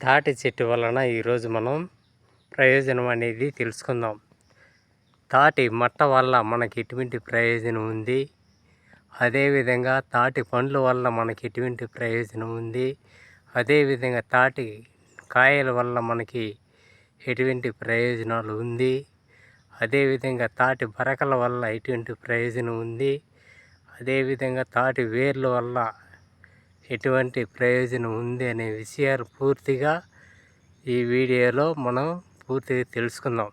తాటి చెట్టు వలన ఈరోజు మనం ప్రయోజనం అనేది తెలుసుకుందాం. తాటి మట్ట వల్ల మనకి ఎటువంటి ప్రయోజనం ఉంది? అదేవిధంగా తాటి పండ్ల వల్ల మనకి ఎటువంటి ప్రయోజనం ఉంది? అదేవిధంగా తాటి కాయల వల్ల మనకి ఎటువంటి ప్రయోజనాలు ఉంది? అదేవిధంగా తాటి బరకల వల్ల ఎటువంటి ప్రయోజనం ఉంది? అదేవిధంగా తాటి వేర్ల వల్ల ఎటువంటి ప్రయోజనం ఉంది అనే విషయాలు పూర్తిగా ఈ వీడియోలో మనం పూర్తిగా తెలుసుకుందాం.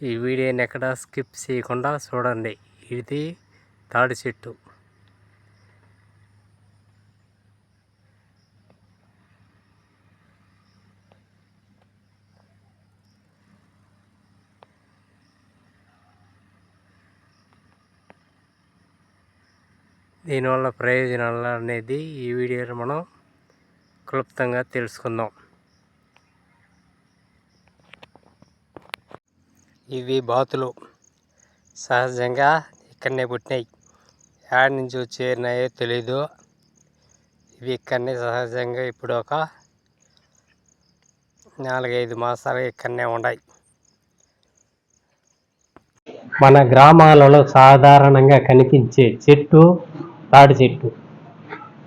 ఈ వీడియోని ఎక్కడ స్కిప్ చేయకుండా చూడండి. ఇది తాడి చెట్టు దీనివల్ల ప్రయోజనాలు అనేది ఈ వీడియోలో మనం క్లుప్తంగా తెలుసుకుందాం. ఇవి బాతులు. సహజంగా ఇక్కడనే పుట్టినాయి. యాడ్ నుంచి చేరినాయో తెలీదు. ఇవి ఇక్కడనే సహజంగా ఇప్పుడు ఒక నాలుగైదు మాసాలు ఇక్కడనే ఉన్నాయి మన గ్రామాలలో సాధారణంగా కనిపించే చెట్టు తాటి చెట్టు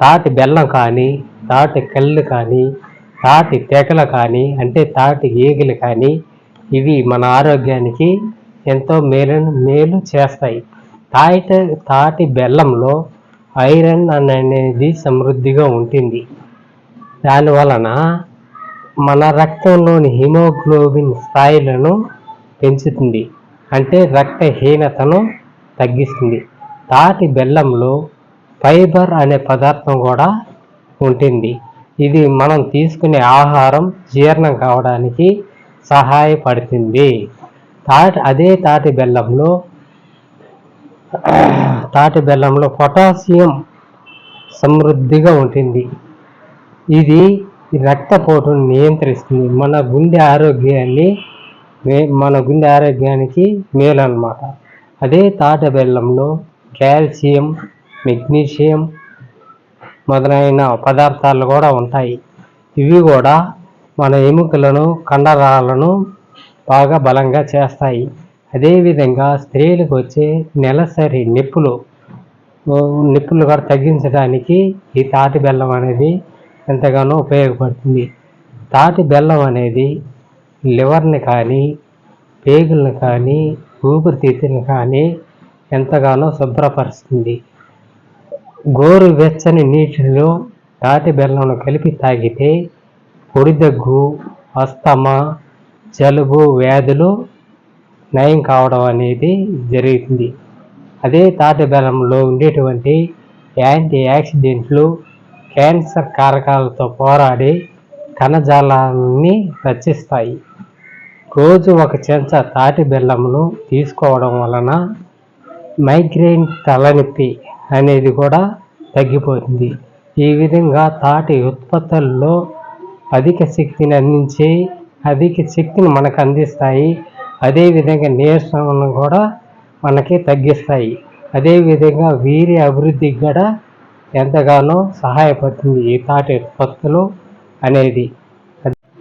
తాటి బెల్లం కానీ తాటి కళ్ళు కానీ తాటి తెగలు కానీ అంటే తాటి ఈగలు కానీ ఇవి మన ఆరోగ్యానికి ఎంతో మేలు మేలు చేస్తాయి. తాటి తాటి బెల్లంలో ఐరన్ అనేది సమృద్ధిగా ఉంటుంది. దానివలన మన రక్తంలోని హిమోగ్లోబిన్ స్థాయిలను పెంచుతుంది. అంటే రక్తహీనతను తగ్గిస్తుంది. తాటి బెల్లంలో ఫైబర్ అనే పదార్థం కూడా ఉంటుంది. ఇది మనం తీసుకునే ఆహారం జీర్ణం కావడానికి సహాయపడుతుంది. తాటి అదే తాటి బెల్లంలో తాటి బెల్లంలో పొటాషియం సమృద్ధిగా ఉంటుంది. ఇది రక్తపోటును నియంత్రిస్తుంది. మన గుండె ఆరోగ్యాన్ని మన గుండె ఆరోగ్యానికి మేలు అనమాట అదే తాటి బెల్లంలో కాల్షియం మెగ్నీషియం మొదలైన పదార్థాలు కూడా ఉంటాయి. ఇవి కూడా మన ఎముకలను కండరాలను బాగా బలంగా చేస్తాయి. అదేవిధంగా స్త్రీలకు వచ్చే నెలసరి నిప్పులు నొప్పులు కూడా తగ్గించడానికి ఈ తాటి బెల్లం అనేది ఎంతగానో ఉపయోగపడుతుంది. తాటి బెల్లం అనేది లివర్ని కానీ పేగులను కానీ ఊపిరితిత్తులను కానీ ఎంతగానో శుభ్రపరుస్తుంది. గోరు వెచ్చని నీటిలో తాటి బెల్లంను కలిపి తాగితే పొడిదగ్గు అస్తమా జలుబు వ్యాధులు నయం కావడం అనేది జరుగుతుంది. అదే తాటి బెల్లంలో ఉండేటువంటి యాంటీ యాక్సిడెంట్లు క్యాన్సర్ కారకాలతో పోరాడి కణజాలాన్ని రచిస్తాయి. రోజు ఒక చెంచా తాటి బెల్లమును తీసుకోవడం వలన మైగ్రేన్ తలనొప్పి అనేది కూడా తగ్గిపోతుంది ఈ విధంగా తాటి ఉత్పత్తుల్లో అధిక శక్తిని అందించి అధిక శక్తిని మనకు అందిస్తాయి. అదేవిధంగా నీరసమును కూడా మనకి తగ్గిస్తాయి. అదేవిధంగా వీరి అభివృద్ధికి కూడా ఎంతగానో సహాయపడుతుంది ఈ తాటి ఉత్పత్తులు అనేది.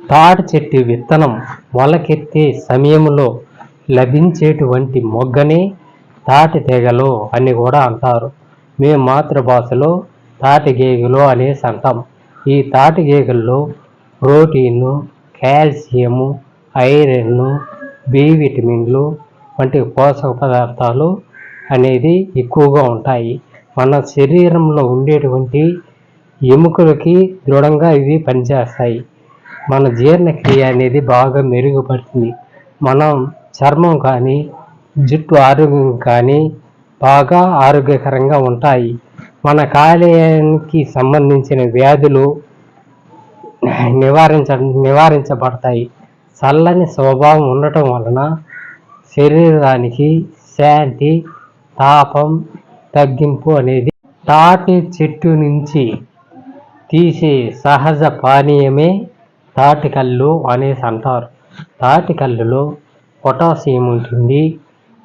తాటి చెట్టు విత్తనం మొలకెత్తే సమయంలో లభించేటువంటి మొగ్గని తాటి తెగలు అని కూడా అంటారు. మేము మాతృభాషలో తాటిగేగులు అనేసి అంటాం ఈ తాటిగేగుల్లో ప్రోటీను కాల్షియము ఐరన్ బి విటమిన్లు వంటి పోషక పదార్థాలు అనేది ఎక్కువగా ఉంటాయి. మన శరీరంలో ఉండేటువంటి ఎముకలకి దృఢంగా ఇవి పనిచేస్తాయి. మన జీర్ణక్రియ అనేది బాగా మెరుగుపడుతుంది. మనం చర్మం కానీ జుట్టు ఆరోగ్యం కానీ బాగా ఆరోగ్యకరంగా ఉంటాయి. మన కాలేయానికి సంబంధించిన వ్యాధులు నివారించ నివారించబడతాయి. చల్లని స్వభావం ఉండటం వలన శరీరానికి శాంతి తాపం తగ్గింపు అనేది తాటి చెట్టు నుంచి తీసే సహజ పానీయమే తాటికల్లు అనేసి అంటారు. తాటికల్లులో పొటాషియం ఉంటుంది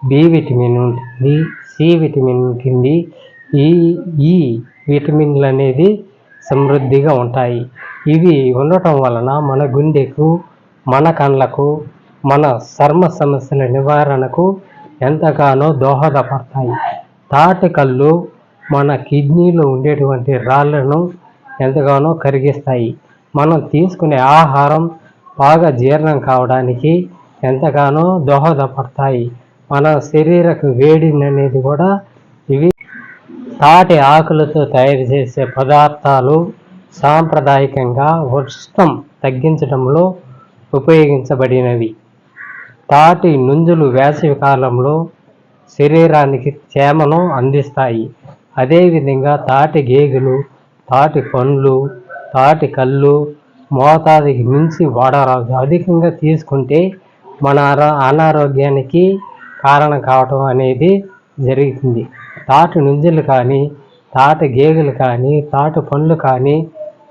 బి విటమిన్ ఉంటుంది సి విటమిన్ కింది ఈ ఈ విటమిన్లు అనేది సమృద్ధిగా ఉంటాయి. ఇవి ఉండటం వలన మన గుండెకు మన కళ్ళకు మన చర్మ సమస్యల నివారణకు ఎంతగానో దోహదపడతాయి. తాటి కళ్ళు మన కిడ్నీలో ఉండేటువంటి రాళ్ళను ఎంతగానో కరిగిస్తాయి. మనం తీసుకునే ఆహారం బాగా జీర్ణం కావడానికి ఎంతగానో దోహదపడతాయి. మన శరీరకు వేడిని అనేది కూడా ఇవి తాటి ఆకులతో తయారు చేసే పదార్థాలు సాంప్రదాయకంగా ఉష్ణం తగ్గించడంలో ఉపయోగించబడినవి. తాటి నుంజులు వేసవి కాలంలో శరీరానికి తేమను అందిస్తాయి. అదేవిధంగా తాటి గేగులు తాటి పండ్లు తాటి కళ్ళు మోతాదుకి మించి వాడరాదు అధికంగా తీసుకుంటే మన అనారోగ్యానికి కారణం కావటం అనేది జరుగుతుంది తాటి నుంజులు కానీ తాటి గేగులు కానీ తాటి పండ్లు కానీ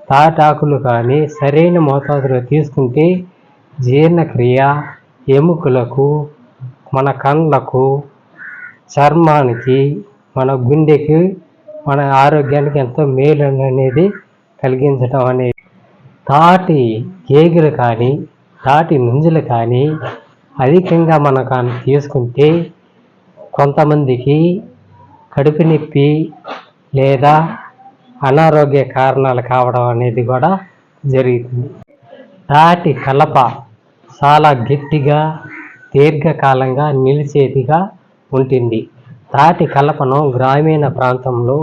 తాటాకులు కానీ సరైన మోతాదులో తీసుకుంటే జీర్ణక్రియ ఎముకలకు మన కళ్ళకు చర్మానికి మన గుండెకి మన ఆరోగ్యానికి ఎంతో మేలు అనేది కలిగించడం అనేది. తాటి గేగులు కానీ తాటి నుంజులు కానీ అధికంగా మనం కానీ తీసుకుంటే కొంతమందికి కడుపు నొప్పి లేదా అనారోగ్య కారణాలు కావడం అనేది కూడా జరుగుతుంది. తాటి కలప చాలా గట్టిగా దీర్ఘకాలంగా నిలిచేదిగా ఉంటుంది. తాటి కలపను గ్రామీణ ప్రాంతంలో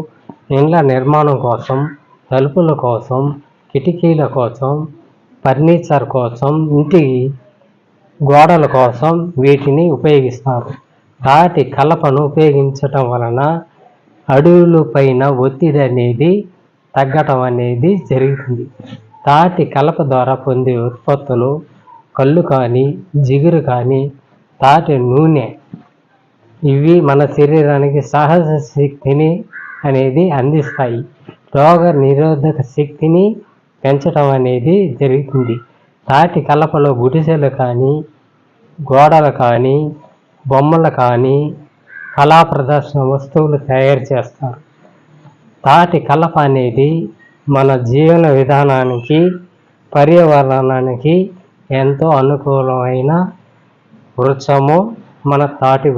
ఇండ్ల నిర్మాణం కోసం తలుపుల కోసం కిటికీల కోసం ఫర్నిచర్ కోసం ఇంటి గోడల కోసం వీటిని ఉపయోగిస్తారు. తాటి కలపను ఉపయోగించటం వలన అడవులపైన ఒత్తిడి అనేది తగ్గటం అనేది జరుగుతుంది. తాటి కలప ద్వారా పొందే ఉత్పత్తులు కళ్ళు కానీ జిగురు కానీ తాటి నూనె ఇవి మన శరీరానికి సహజ శక్తిని అనేది అందిస్తాయి. రోగ నిరోధక శక్తిని పెంచడం అనేది జరుగుతుంది. తాటి కలపలో గుడిసెలు కానీ గోడలు కానీ బొమ్మలు కానీ కళా ప్రదర్శన వస్తువులు తయారు చేస్తారు. తాటి కలప అనేది మన జీవన విధానానికి పర్యావరణానికి ఎంతో అనుకూలమైన వృక్షము మన తాటి